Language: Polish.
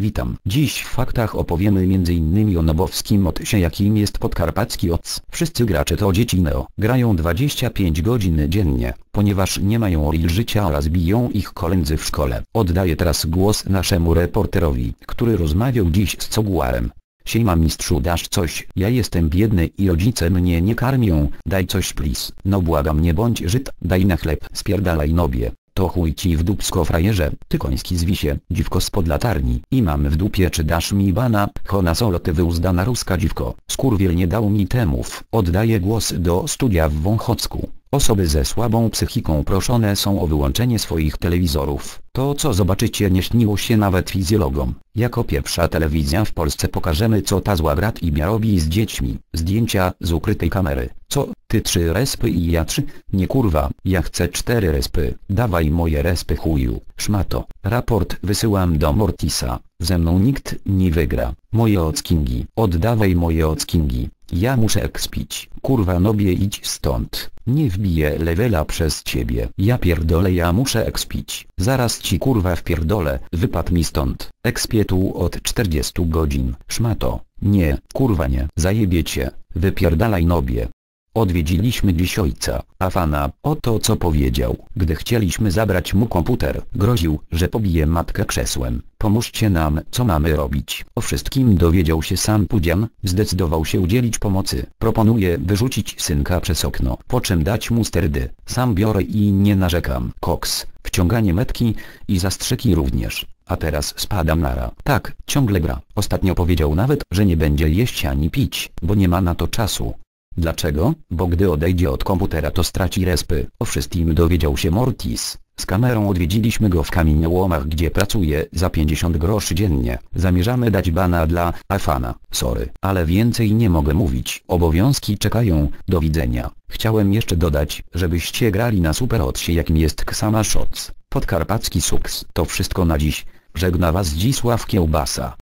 Witam. Dziś w faktach opowiemy m.in. o nobowskim otysie jakim jest podkarpacki oc. Wszyscy gracze to dzieci Neo. Grają 25 godzin dziennie, ponieważ nie mają real życia oraz biją ich koledzy w szkole. Oddaję teraz głos naszemu reporterowi, który rozmawiał dziś z Coguarem. Siema mistrzu dasz coś, ja jestem biedny i rodzice mnie nie karmią, daj coś please. No błagam nie bądź Żyd, daj na chleb, spierdalaj nobie. To chuj ci w dupsko frajerze, ty koński zwisie, dziwko spod latarni. I mam w dupie czy dasz mi bana, hona solo ty wyuzdana ruska dziwko. Skurwiel nie dał mi temów. Oddaję głos do studia w Wąchocku. Osoby ze słabą psychiką proszone są o wyłączenie swoich telewizorów. To co zobaczycie nie śniło się nawet fizjologom. Jako pierwsza telewizja w Polsce pokażemy co ta zła brat i robi z dziećmi. Zdjęcia z ukrytej kamery. Co, ty trzy respy i ja trzy? Nie kurwa, ja chcę cztery respy. Dawaj moje respy chuju. Szmato. Raport wysyłam do Mortisa. Ze mną nikt nie wygra. Moje ockingi. Oddawaj moje ockingi. Ja muszę ekspić. Kurwa nobie idź stąd. Nie wbiję levela przez ciebie. Ja pierdolę ja muszę ekspić. Zaraz ci kurwa wpierdolę. Wypad mi stąd. Ekspię tu od 40 godzin. Szmato. Nie, kurwa nie. Zajebie cię. Wypierdalaj nobie. Odwiedziliśmy dziś ojca, Afana, oto co powiedział, gdy chcieliśmy zabrać mu komputer. Groził, że pobije matkę krzesłem. Pomóżcie nam, co mamy robić. O wszystkim dowiedział się sam Pudzian, zdecydował się udzielić pomocy. Proponuję wyrzucić synka przez okno, po czym dać mu sterdy. Sam biorę i nie narzekam. Koks, wciąganie metki i zastrzyki również. A teraz spadam nara. Tak, ciągle gra. Ostatnio powiedział nawet, że nie będzie jeść ani pić, bo nie ma na to czasu. Dlaczego? Bo gdy odejdzie od komputera to straci respy. O wszystkim dowiedział się Mortis. Z kamerą odwiedziliśmy go w kamieniołomach gdzie pracuje za 50 groszy dziennie. Zamierzamy dać bana dla Afana. Sorry, ale więcej nie mogę mówić. Obowiązki czekają. Do widzenia. Chciałem jeszcze dodać, żebyście grali na super odsie jakim jest Ksama Shots. Podkarpacki Suks. To wszystko na dziś. Żegna was Zdzisław Kiełbasa.